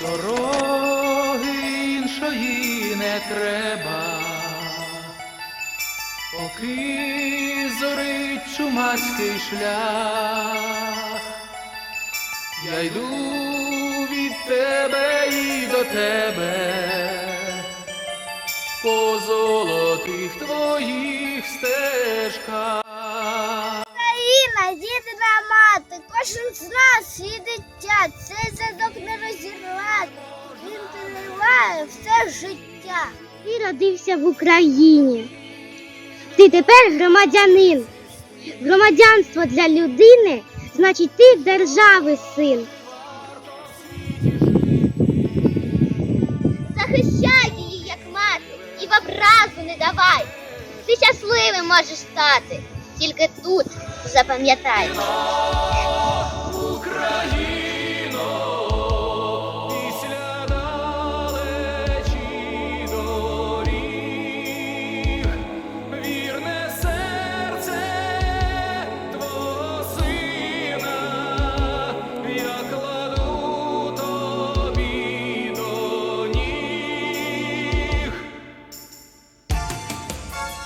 Дороги іншої не треба, поки зорить чумацький шлях. Я йду від тебе і до тебе, по золотих твоїх стежках. Україна, єдина мати, кожен з нас її дитя, розірвати. Він триває все життя. Ти родився в Україні. Ти тепер громадянин. Громадянство для людини значить ти держави син. Захищай її, як мати, і в образу не давай. Ти щасливим можеш стати, тільки тут запам'ятай.